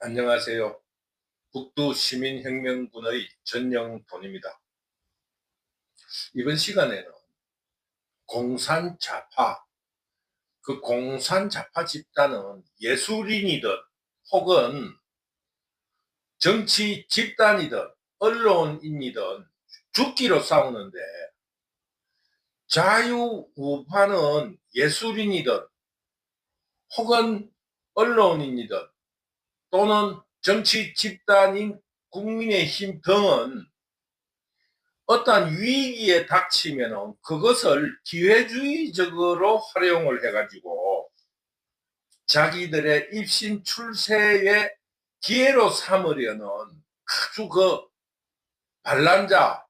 안녕하세요. 북두 시민혁명군의 전영돈입니다. 이번 시간에는 공산자파, 그 공산자파 집단은 예술인이든 혹은 정치 집단이든 언론인이든 죽기로 싸우는데 자유우파는 예술인이든 혹은 언론인이든 또는 정치 집단인 국민의힘 등은 어떠한 위기에 닥치면 그것을 기회주의적으로 활용을 해가지고 자기들의 입신 출세의 기회로 삼으려는 아주 그 반란자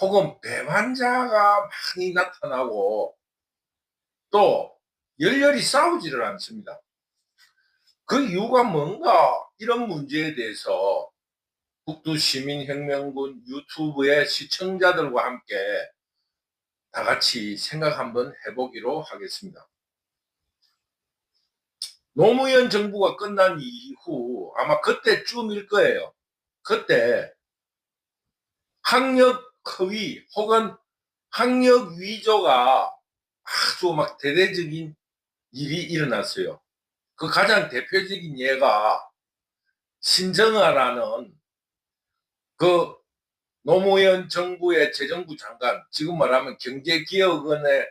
혹은 배반자가 많이 나타나고 또 열렬히 싸우지를 않습니다. 그 이유가 뭔가 이런 문제에 대해서 북두 시민혁명군 유튜브의 시청자들과 함께 다 같이 생각 한번 해보기로 하겠습니다. 노무현 정부가 끝난 이후 아마 그때쯤일 거예요. 그때 학력 허위 혹은 학력 위조가 아주 막 대대적인 일이 일어났어요. 그 가장 대표적인 예가 신정아라는 그 노무현 정부의 재정부 장관, 지금 말하면 경제기업원의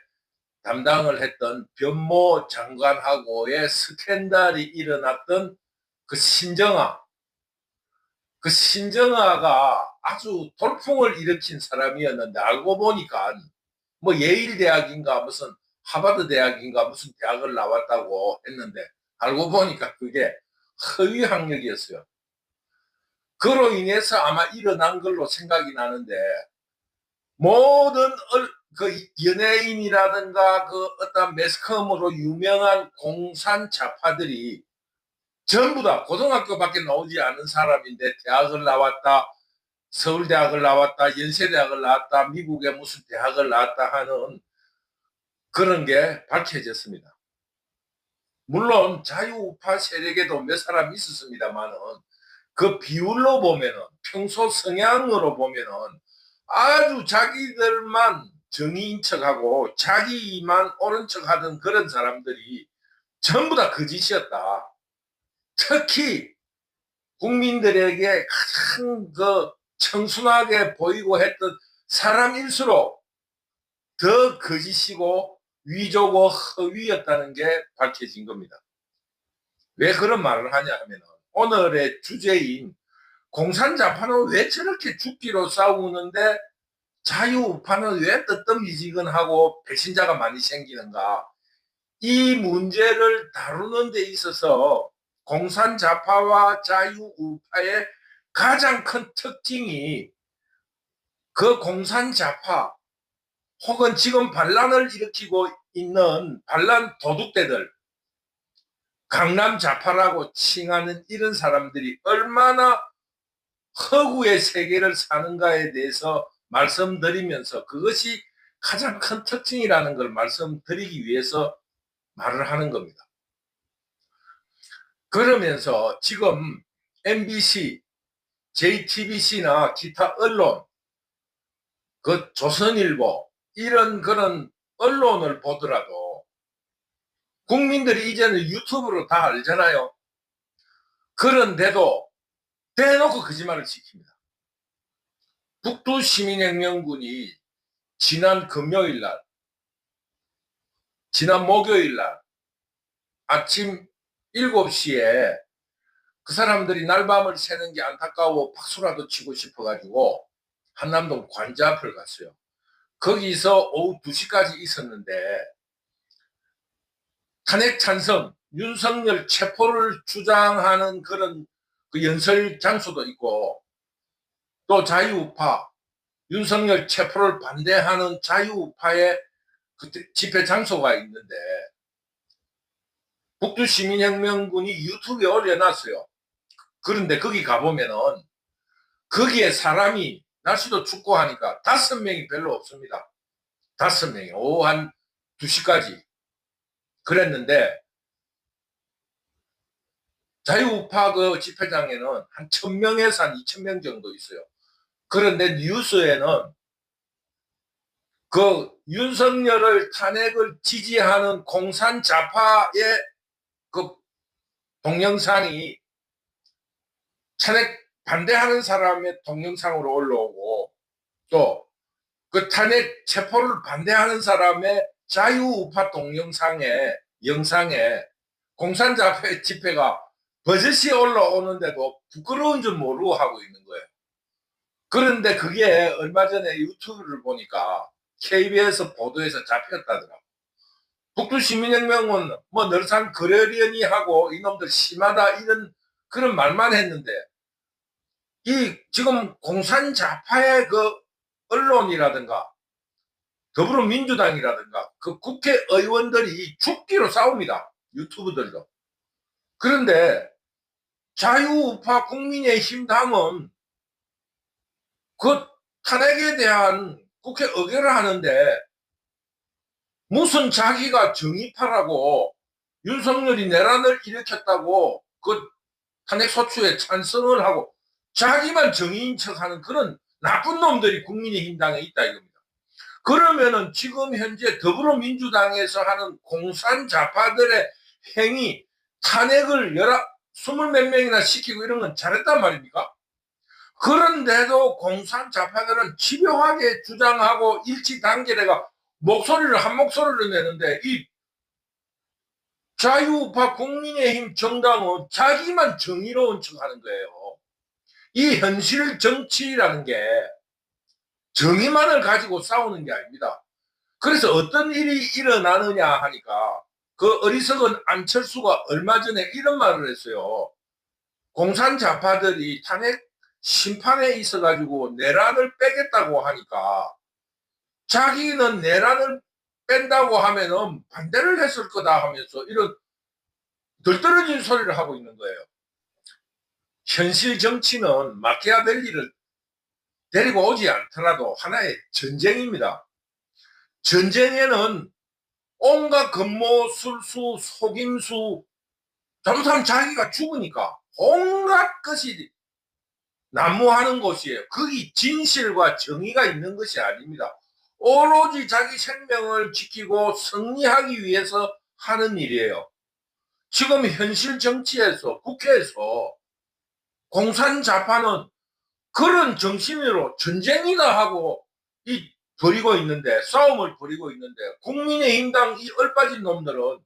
담당을 했던 변모 장관하고의 스캔들이 일어났던 그 신정아. 그 신정아가 아주 돌풍을 일으킨 사람이었는데 알고 보니까 뭐 예일대학인가 무슨 하버드 대학인가 무슨 대학을 나왔다고 했는데 알고 보니까 그게 허위 학력이었어요. 그로 인해서 아마 일어난 걸로 생각이 나는데 모든 그 연예인이라든가 그 어떤 매스컴으로 유명한 공산 좌파들이 전부 다 고등학교밖에 나오지 않은 사람인데 대학을 나왔다 서울대학을 나왔다 연세대학을 나왔다 미국의 무슨 대학을 나왔다 하는 그런 게 밝혀졌습니다. 물론 자유우파 세력에도 몇 사람 있었습니다만은 그 비율로 보면은 평소 성향으로 보면은 아주 자기들만 정의인 척하고 자기만 옳은 척하던 그런 사람들이 전부 다 거짓이었다. 특히 국민들에게 가장 그 청순하게 보이고 했던 사람일수록 더 거짓이고 위조고 허위였다는 게 밝혀진 겁니다. 왜 그런 말을 하냐 하면 오늘의 주제인 공산자파는 왜 저렇게 죽기로 싸우는데 자유우파는 왜 뜨뜻미지근하고 배신자가 많이 생기는가 이 문제를 다루는 데 있어서 공산자파와 자유우파의 가장 큰 특징이 그 공산자파 혹은 지금 반란을 일으키고 있는 반란 도둑대들, 강남 좌파라고 칭하는 이런 사람들이 얼마나 허구의 세계를 사는가에 대해서 말씀드리면서 그것이 가장 큰 특징이라는 걸 말씀드리기 위해서 말을 하는 겁니다. 그러면서 지금 MBC, JTBC나 기타 언론, 그 조선일보, 이런 그런 언론을 보더라도 국민들이 이제는 유튜브로 다 알잖아요. 그런데도 대놓고 거짓말을 시킵니다. 북두 시민혁명군이 지난 금요일 날, 지난 목요일 날 아침 7시에 그 사람들이 날밤을 새는 게 안타까워 박수라도 치고 싶어가지고 한남동 관자 앞을 갔어요. 거기서 오후 2시까지 있었는데 탄핵 찬성, 윤석열 체포를 주장하는 그런 그 연설 장소도 있고 또 자유우파, 윤석열 체포를 반대하는 자유우파의 그 집회 장소가 있는데 북두시민혁명군이 유튜브에 올려놨어요. 그런데 거기 가보면은 거기에 사람이 날씨도 춥고 하니까 다섯 명이 별로 없습니다. 다섯 명이 오후 한 2시까지 그랬는데 자유우파 그 집회장에는 한 1000명에서 한 2000명 정도 있어요. 그런데 뉴스에는 그 윤석열을 탄핵을 지지하는 공산 좌파의 그 동영상이 탄핵 반대하는 사람의 동영상으로 올라오고 또 그 탄핵 체포를 반대하는 사람의 자유우파 동영상에 영상에 공산 좌파 집회가 버젓이 올라오는데도 부끄러운 줄 모르고 하고 있는 거예요. 그런데 그게 얼마 전에 유튜브를 보니까 KBS 보도에서 잡혔다더라고. 북두 시민혁명은 뭐 늘상 그러려니 하고 이놈들 심하다 이런 그런 말만 했는데 이 지금 공산 좌파의 그 언론이라든가 더불어민주당이라든가 그 국회의원들이 죽기로 싸웁니다. 유튜브들도. 그런데 자유우파 국민의힘 당은 그 탄핵에 대한 국회 의결을 하는데 무슨 자기가 정의파라고 윤석열이 내란을 일으켰다고 그 탄핵 소추에 찬성을 하고 자기만 정의인 척하는 그런 나쁜 놈들이 국민의힘 당에 있다 이겁니다. 그러면은 지금 현재 더불어민주당에서 하는 공산 좌파들의 행위 탄핵을 열아 스물 몇 명이나 시키고 이런 건 잘했단 말입니까? 그런데도 공산 좌파들은 집요하게 주장하고 일치 단결해가 목소리를 한 목소리를 내는데 이 자유우파 국민의힘 정당은 자기만 정의로운 척 하는 거예요. 이 현실 정치라는 게 정의만을 가지고 싸우는 게 아닙니다. 그래서 어떤 일이 일어나느냐 하니까 그 어리석은 안철수가 얼마 전에 이런 말을 했어요. 공산 좌파들이 탄핵 심판에 있어 가지고 내란을 빼겠다고 하니까 자기는 내란을 뺀다고 하면은 반대를 했을 거다 하면서 이런 덜떨어진 소리를 하고 있는 거예요. 현실 정치는 마키아벨리를 데리고 오지 않더라도 하나의 전쟁입니다. 전쟁에는 온갖 금모 술수, 속임수, 잘못하면 자기가 죽으니까 온갖 것이 난무하는 곳이에요. 거기 진실과 정의가 있는 것이 아닙니다. 오로지 자기 생명을 지키고 승리하기 위해서 하는 일이에요. 지금 현실 정치에서 국회에서 공산 좌파는 그런 정신으로 전쟁이다 하고 이 벌이고 있는데 싸움을 벌이고 있는데 국민의힘당 이 얼빠진 놈들은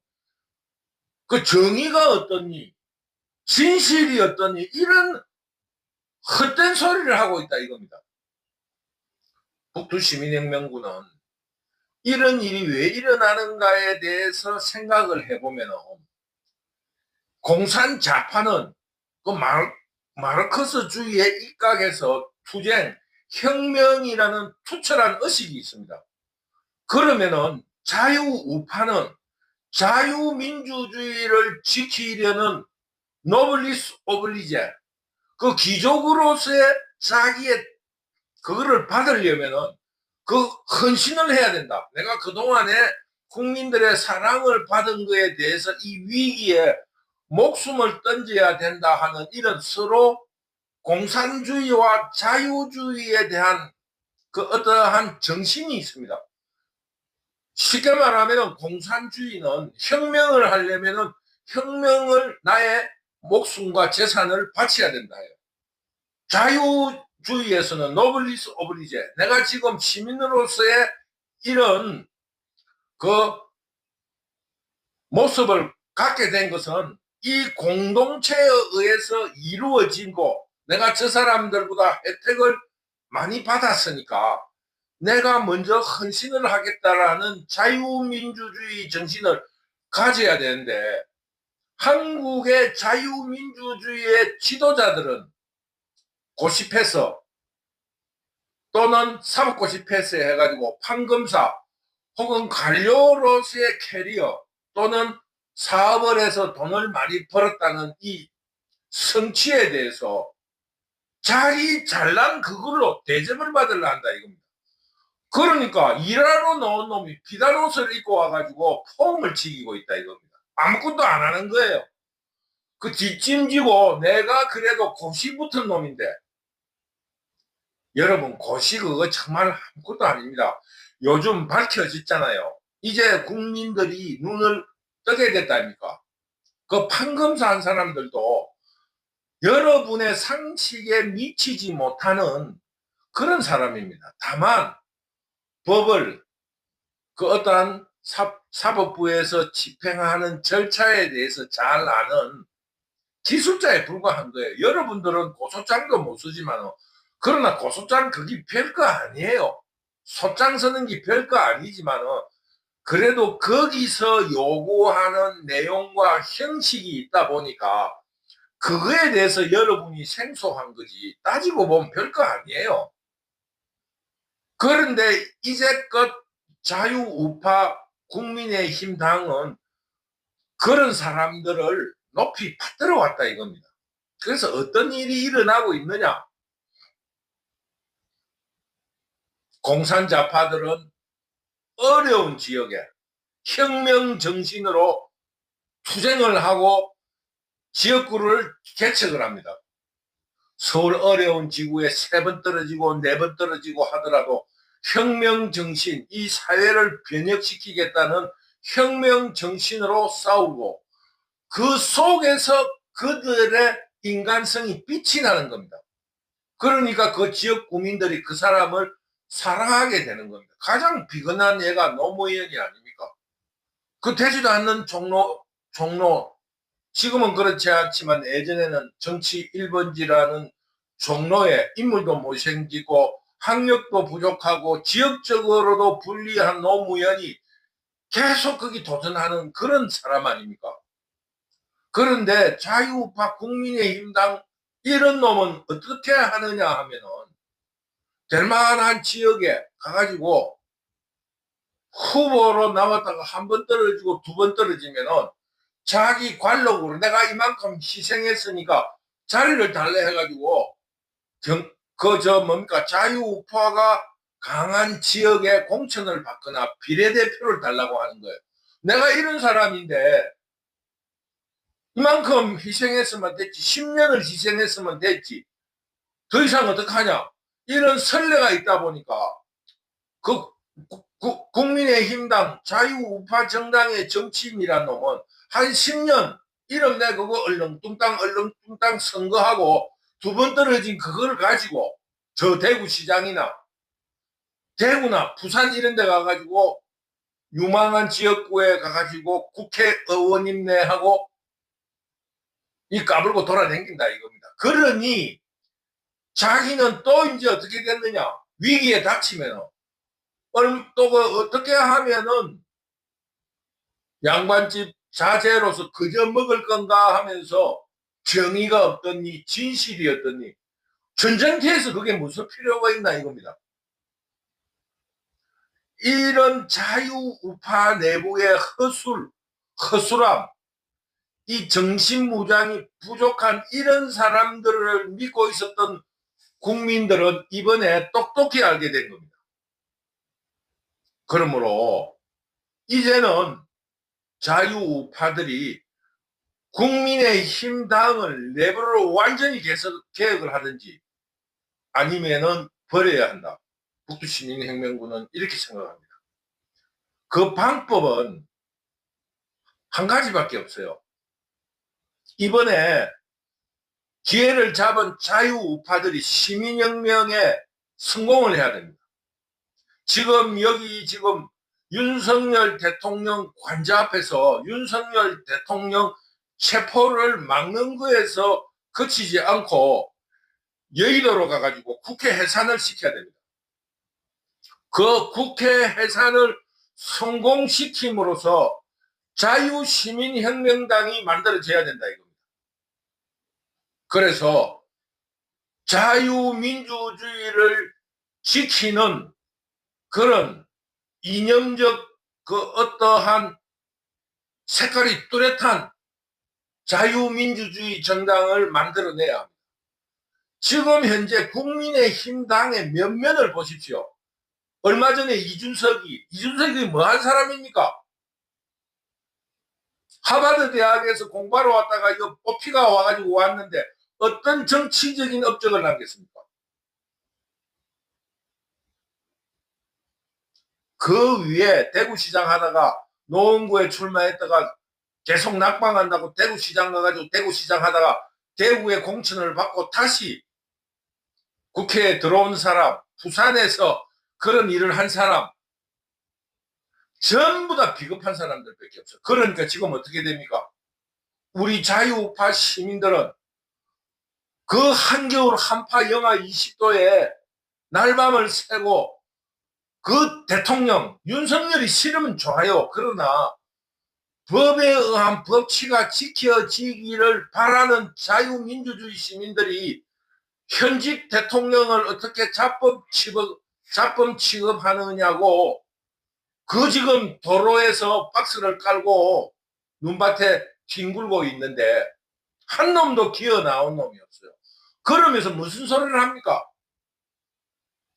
그 정의가 어떠니 진실이 어떠니 이런 헛된 소리를 하고 있다 이겁니다. 북두시민혁명군은 이런 일이 왜 일어나는가에 대해서 생각을 해보면 공산 좌파는 그 말, 마르크스주의에 입각해서 투쟁, 혁명이라는 투철한 의식이 있습니다. 그러면은 자유우파는 자유민주주의를 지키려는 노블리스 오블리제 그 귀족으로서의 자기의 그거를 받으려면은 그 헌신을 해야 된다. 내가 그동안에 국민들의 사랑을 받은 것에 대해서 이 위기에 목숨을 던져야 된다 하는 이런 서로 공산주의와 자유주의에 대한 그 어떠한 정신이 있습니다. 쉽게 말하면 공산주의는 혁명을 하려면은 혁명을 나의 목숨과 재산을 바쳐야 된다 해요. 자유주의에서는 노블리스 오블리제 내가 지금 시민으로서의 이런 그 모습을 갖게 된 것은 이 공동체에 의해서 이루어진고 내가 저 사람들보다 혜택을 많이 받았으니까 내가 먼저 헌신을 하겠다라는 자유민주주의 정신을 가져야 되는데 한국의 자유민주주의의 지도자들은 고시패서 또는 사법고시패스 해가지고 판검사 혹은 관료로서의 캐리어 또는 사업을 해서 돈을 많이 벌었다는 이 성취에 대해서 자기 잘난 그걸로 대접을 받으려 한다 이겁니다. 그러니까 일하러 넣은 놈이 비단 옷을 입고 와가지고 폼을 지기고 있다 이겁니다. 아무것도 안 하는 거예요. 그 뒷짐지고 내가 그래도 고시 붙은 놈인데 여러분 고시 그거 정말 아무것도 아닙니다. 요즘 밝혀졌잖아요. 이제 국민들이 눈을 뜨게 됐다니까. 그 판검사 한 사람들도 여러분의 상식에 미치지 못하는 그런 사람입니다. 다만 법을 그 어떠한 사, 사법부에서 집행하는 절차에 대해서 잘 아는 기술자에 불과한 거예요. 여러분들은 고소장도 못 쓰지만 그러나 고소장 그게 별거 아니에요. 소장 쓰는 게 별거 아니지만 그래도 거기서 요구하는 내용과 형식이 있다 보니까 그거에 대해서 여러분이 생소한 거지 따지고 보면 별거 아니에요. 그런데 이제껏 자유우파 국민의힘 당은 그런 사람들을 높이 받들어 왔다 이겁니다. 그래서 어떤 일이 일어나고 있느냐? 공산자파들은 어려운 지역에 혁명 정신으로 투쟁을 하고 지역구를 개척을 합니다. 서울 어려운 지구에 세 번 떨어지고 네 번 떨어지고 하더라도 혁명 정신, 이 사회를 변혁시키겠다는 혁명 정신으로 싸우고 그 속에서 그들의 인간성이 빛이 나는 겁니다. 그러니까 그 지역 구민들이 그 사람을 사랑하게 되는 겁니다. 가장 비근한 예가 노무현이 아닙니까? 그 되지도 않는 종로, 종로, 지금은 그렇지 않지만 예전에는 정치 1번지라는 종로에 인물도 못생기고 학력도 부족하고 지역적으로도 불리한 노무현이 계속 거기 도전하는 그런 사람 아닙니까? 그런데 자유우파 국민의힘당 이런 놈은 어떻게 하느냐 하면은 될 만한 지역에 가가지고 후보로 나왔다가 한 번 떨어지고 두 번 떨어지면은 자기 관록으로 내가 이만큼 희생했으니까 자리를 달래 해가지고 그 저 뭡니까 자유우파가 강한 지역에 공천을 받거나 비례대표를 달라고 하는 거예요. 내가 이런 사람인데 이만큼 희생했으면 됐지 10년을 희생했으면 됐지 더 이상 어떡하냐 이런 선례가 있다 보니까 그 구, 국민의힘당 자유우파 정당의 정치인이란 놈은 한 10년 이름 내 그거 얼렁뚱땅 얼렁뚱땅 선거하고 두 번 떨어진 그걸 가지고 저 대구시장이나 대구나 부산 이런 데 가가지고 유망한 지역구에 가가지고 국회의원님네 하고 이 까불고 돌아다닌다 이겁니다. 그러니 자기는 또 이제 어떻게 됐느냐 위기에 닥치면 또그 어떻게 하면은 양반집 자제로서 그저 먹을 건가 하면서 정의가 없더니 진실이 없더니 전쟁터에서 그게 무슨 필요가 있나 이겁니다. 이런 자유우파 내부의 허술, 허술함, 이 정신무장이 부족한 이런 사람들을 믿고 있었던 국민들은 이번에 똑똑히 알게 된 겁니다. 그러므로 이제는 자유우파들이 국민의 힘 당을 내부로 완전히 개설, 개혁을 하든지 아니면은 버려야 한다. 북두시민혁명군은 이렇게 생각합니다. 그 방법은 한 가지밖에 없어요. 이번에 기회를 잡은 자유우파들이 시민혁명에 성공을 해야 됩니다. 지금 여기 지금 윤석열 대통령 관자 앞에서 윤석열 대통령 체포를 막는 거에서 그치지 않고 여의도로 가가지고 국회 해산을 시켜야 됩니다. 그 국회 해산을 성공시킴으로써 자유시민혁명당이 만들어져야 된다 이겁니다. 그래서 자유민주주의를 지키는 그런 이념적 그 어떠한 색깔이 뚜렷한 자유민주주의 정당을 만들어내야 합니다. 지금 현재 국민의힘 당의 면면을 보십시오. 얼마 전에 이준석이, 이준석이 뭐 한 사람입니까? 하버드 대학에서 공부하러 왔다가 이 뽑히가 와가지고 왔는데 어떤 정치적인 업적을 남겼습니까? 그 위에 대구시장 하다가 노원구에 출마했다가 계속 낙방한다고 대구시장 가가지고 대구시장 하다가 대구에 공천을 받고 다시 국회에 들어온 사람, 부산에서 그런 일을 한 사람, 전부 다 비겁한 사람들밖에 없어. 그러니까 지금 어떻게 됩니까? 우리 자유우파 시민들은 그 한겨울 한파 영하 20도에 날밤을 새고 그 대통령 윤석열이 싫으면 좋아요. 그러나 법에 의한 법치가 지켜지기를 바라는 자유민주주의 시민들이 현직 대통령을 어떻게 자법 취급, 자범 취급하느냐고 그 지금 도로에서 박스를 깔고 눈밭에 뒹굴고 있는데 한 놈도 기어 나온 놈이 없어요. 그러면서 무슨 소리를 합니까?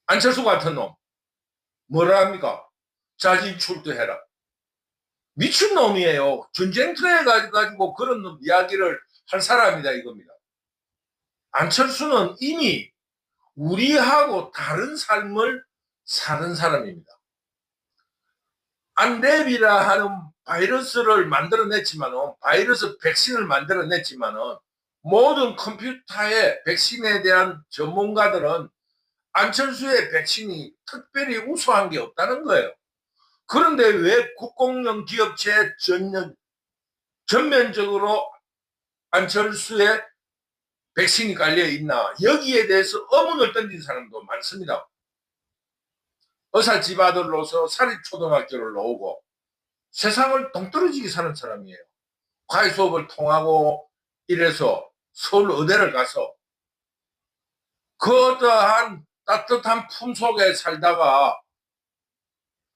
안철수 같은 놈. 뭐라 합니까? 자진 출두해라. 미친 놈이에요. 전쟁터에 가지고 그런 놈 이야기를 할 사람이다 이겁니다. 안철수는 이미 우리하고 다른 삶을 사는 사람입니다. 안랩이라 하는 바이러스를 만들어냈지만은 바이러스 백신을 만들어냈지만은 모든 컴퓨터의 백신에 대한 전문가들은 안철수의 백신이 특별히 우수한 게 없다는 거예요. 그런데 왜 국공용 기업체 전면, 전면적으로 안철수의 백신이 깔려 있나 여기에 대해서 의문을 던진 사람도 많습니다. 의사 집 아들로서 사립초등학교를 나오고 세상을 동떨어지게 사는 사람이에요. 과외 수업을 통하고 이래서 서울 의대를 가서 그 어떠한 따뜻한 품 속에 살다가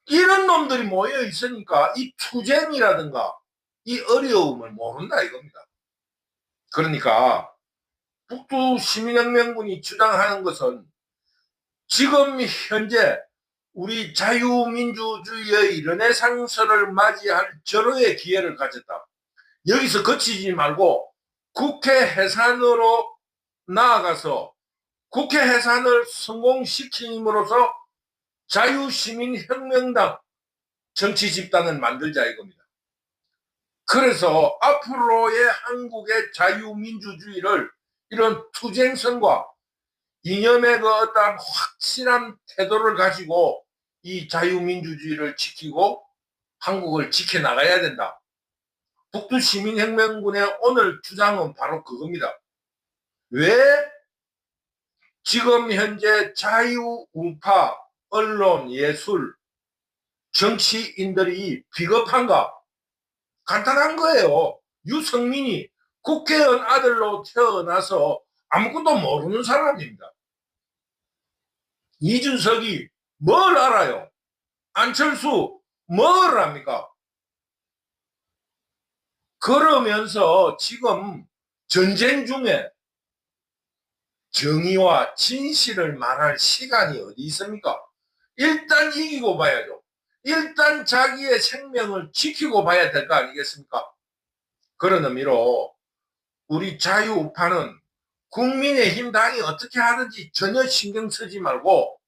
이런 놈들이 모여 있으니까 이 투쟁이라든가 이 어려움을 모른다 이겁니다. 그러니까 북두 시민혁명군이 주장하는 것은 지금 현재 우리 자유민주주의의 르네상스를 맞이할 절호의 기회를 가졌다. 여기서 거치지 말고 국회 해산으로 나아가서 국회 해산을 성공시킴으로써 자유시민혁명당 정치 집단을 만들자 이겁니다. 그래서 앞으로의 한국의 자유민주주의를 이런 투쟁선과 이념의 그 어떤 확실한 태도를 가지고 이 자유민주주의를 지키고 한국을 지켜나가야 된다. 북두시민혁명군의 오늘 주장은 바로 그겁니다. 왜 지금 현재 자유 우파, 언론, 예술, 정치인들이 비겁한가? 간단한 거예요. 유성민이 국회의원 아들로 태어나서 아무것도 모르는 사람입니다. 이준석이 뭘 알아요? 안철수 뭘 압니까? 그러면서 지금 전쟁 중에 정의와 진실을 말할 시간이 어디 있습니까? 일단 이기고 봐야죠. 일단 자기의 생명을 지키고 봐야 될 거 아니겠습니까? 그런 의미로 우리 자유우파는 국민의힘 당이 어떻게 하는지 전혀 신경 쓰지 말고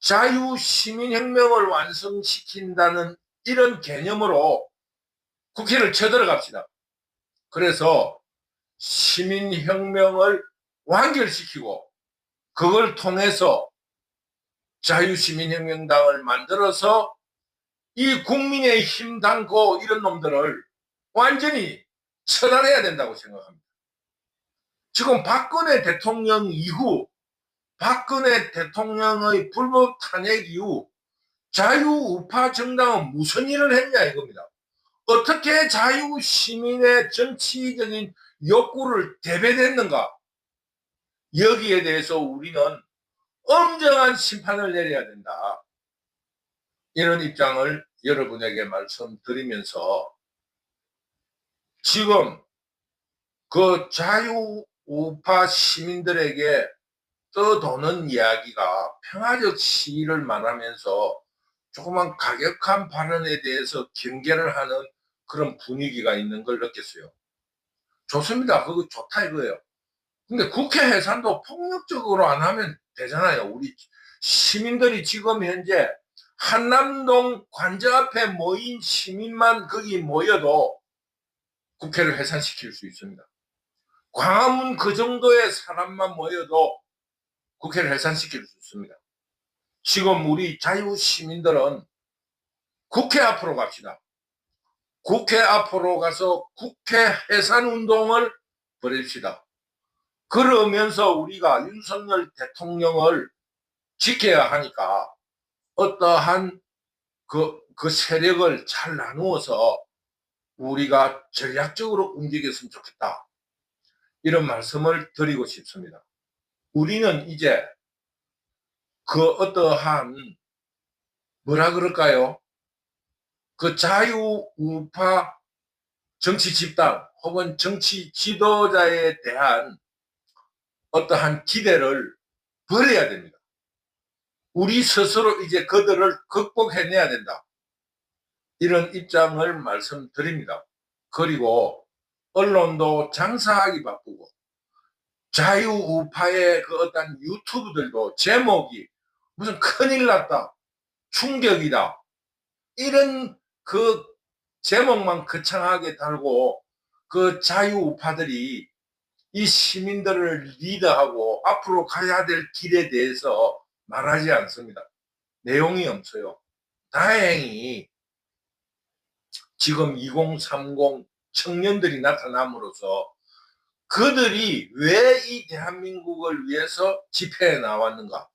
자유시민혁명을 완성시킨다는 이런 개념으로 국회를 쳐들어갑시다. 그래서 시민혁명을 완결시키고 그걸 통해서 자유시민혁명당을 만들어서 이 국민의힘 당고 이런 놈들을 완전히 처단해야 된다고 생각합니다. 지금 박근혜 대통령 이후 박근혜 대통령의 불법 탄핵 이후 자유우파 정당은 무슨 일을 했냐 이겁니다. 어떻게 자유시민의 정치적인 욕구를 대변했는가? 여기에 대해서 우리는 엄정한 심판을 내려야 된다. 이런 입장을 여러분에게 말씀드리면서 지금 그 자유우파 시민들에게 떠도는 이야기가 평화적 시위를 말하면서 조그만 가격한 발언에 대해서 경계를 하는 그런 분위기가 있는 걸 느꼈어요. 좋습니다. 그거 좋다 이거예요. 근데 국회 해산도 폭력적으로 안 하면 되잖아요. 우리 시민들이 지금 현재 한남동 관저 앞에 모인 시민만 거기 모여도 국회를 해산시킬 수 있습니다. 광화문 그 정도의 사람만 모여도 국회를 해산시킬 수 있습니다. 지금 우리 자유 시민들은 국회 앞으로 갑시다. 국회 앞으로 가서 국회 해산 운동을 벌입시다. 그러면서 우리가 윤석열 대통령을 지켜야 하니까 어떠한 그, 그 세력을 잘 나누어서 우리가 전략적으로 움직였으면 좋겠다. 이런 말씀을 드리고 싶습니다. 우리는 이제 그 어떠한 뭐라 그럴까요? 그 자유우파 정치 집단 혹은 정치 지도자에 대한 어떠한 기대를 버려야 됩니다. 우리 스스로 이제 그들을 극복해내야 된다. 이런 입장을 말씀드립니다. 그리고 언론도 장사하기 바쁘고 자유우파의 그 어떤 유튜브들도 제목이 무슨 큰일 났다, 충격이다, 이런 그 제목만 거창하게 달고 그 자유우파들이 이 시민들을 리드하고 앞으로 가야 될 길에 대해서 말하지 않습니다. 내용이 없어요. 다행히 지금 2030 청년들이 나타남으로써 그들이 왜 이 대한민국을 위해서 집회에 나왔는가?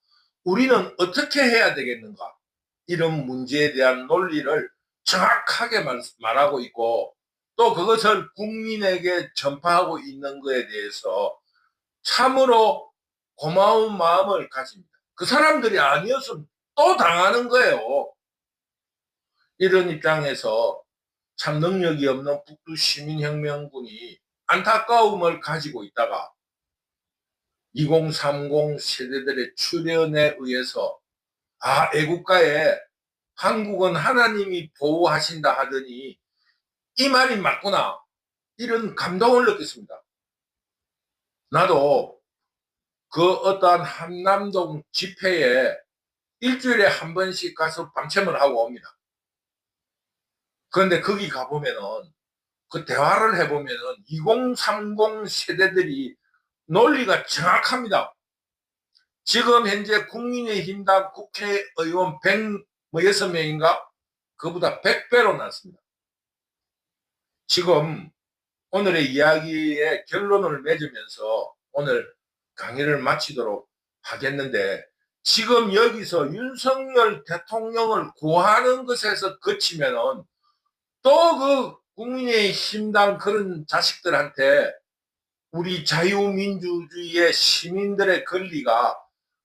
우리는 어떻게 해야 되겠는가? 이런 문제에 대한 논리를 정확하게 말, 말하고 있고 또 그것을 국민에게 전파하고 있는 것에 대해서 참으로 고마운 마음을 가집니다. 그 사람들이 아니었으면 또 당하는 거예요. 이런 입장에서 참 능력이 없는 북두 시민혁명군이 안타까움을 가지고 있다가 2030 세대들의 출연에 의해서 아 애국가에 한국은 하나님이 보호하신다 하더니 이 말이 맞구나 이런 감동을 느꼈습니다. 나도 그 어떠한 한남동 집회에 일주일에 한 번씩 가서 밤샘을 하고 옵니다. 그런데 거기 가보면은 그 대화를 해보면은 2030 세대들이 논리가 정확합니다. 지금 현재 국민의힘당 국회의원 106명인가? 그보다 100배로 났습니다. 지금 오늘의 이야기의 결론을 맺으면서 오늘 강의를 마치도록 하겠는데 지금 여기서 윤석열 대통령을 구하는 것에서 그치면은 또 그 국민의힘당 그런 자식들한테 우리 자유민주주의의 시민들의 권리가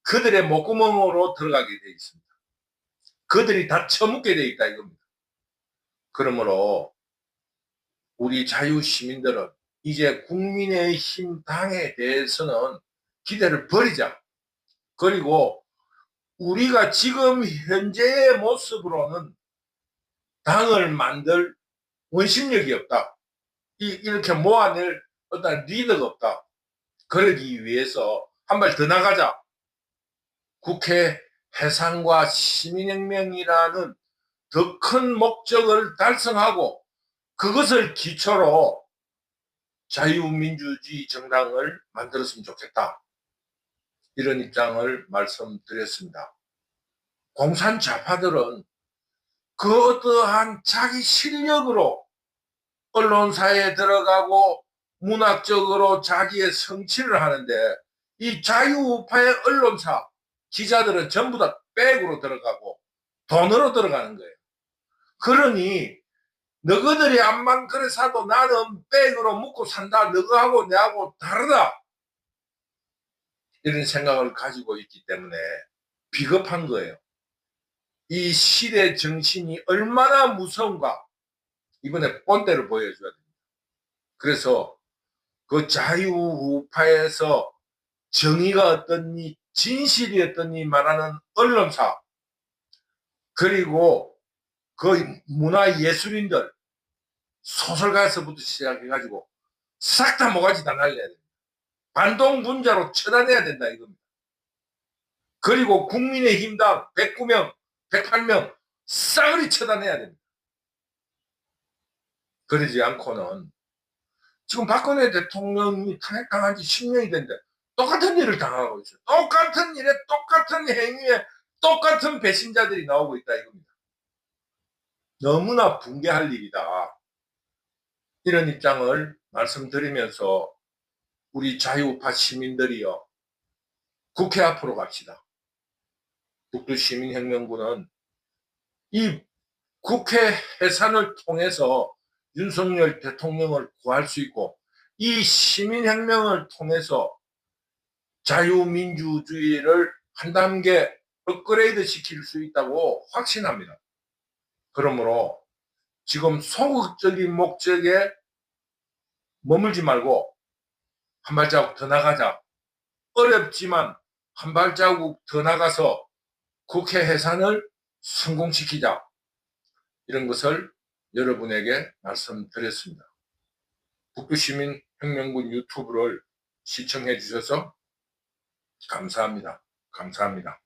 그들의 목구멍으로 들어가게 돼 있습니다. 그들이 다 처먹게 돼 있다 이겁니다. 그러므로 우리 자유시민들은 이제 국민의힘 당에 대해서는 기대를 버리자. 그리고 우리가 지금 현재의 모습으로는 당을 만들 원심력이 없다. 이, 이렇게 모아낼 어떤 리더가 없다. 그러기 위해서 한 발 더 나가자. 국회 해산과 시민혁명이라는 더 큰 목적을 달성하고 그것을 기초로 자유민주주의 정당을 만들었으면 좋겠다. 이런 입장을 말씀드렸습니다. 공산 좌파들은 그 어떠한 자기 실력으로 언론사에 들어가고 문학적으로 자기의 성취를 하는데 이 자유우파의 언론사 기자들은 전부 다 백으로 들어가고 돈으로 들어가는 거예요. 그러니 너희들이 암만 그래 사도 나는 백으로 먹고 산다. 너희하고 내하고 다르다. 이런 생각을 가지고 있기 때문에 비겁한 거예요. 이 시대 정신이 얼마나 무서운가 이번에 본때를 보여줘야 됩니다. 그래서 그 자유우파에서 정의가 어떻니 진실이 어떻니 말하는 언론사 그리고 그 문화 예술인들 소설가에서부터 시작해가지고 싹 다 모가지 다 날려야 됩니다. 반동 분자로 처단해야 된다 이겁니다. 그리고 국민의힘당 109명, 108명 싸그리 처단해야 됩니다. 그러지 않고는 지금 박근혜 대통령이 탄핵당한 지 10년이 됐는데 똑같은 일을 당하고 있어요. 똑같은 일에 똑같은 행위에 똑같은 배신자들이 나오고 있다 이겁니다. 너무나 붕괴할 일이다. 이런 입장을 말씀드리면서 우리 자유우파 시민들이요. 국회 앞으로 갑시다. 북두시민혁명군은 이 국회 해산을 통해서 윤석열 대통령을 구할 수 있고 이 시민혁명을 통해서 자유민주주의를 한 단계 업그레이드 시킬 수 있다고 확신합니다. 그러므로 지금 소극적인 목적에 머물지 말고 한 발자국 더 나가자. 어렵지만 한 발자국 더 나가서 국회 해산을 성공시키자. 이런 것을 여러분에게 말씀드렸습니다. 북두시민 혁명군 유튜브를 시청해 주셔서 감사합니다. 감사합니다.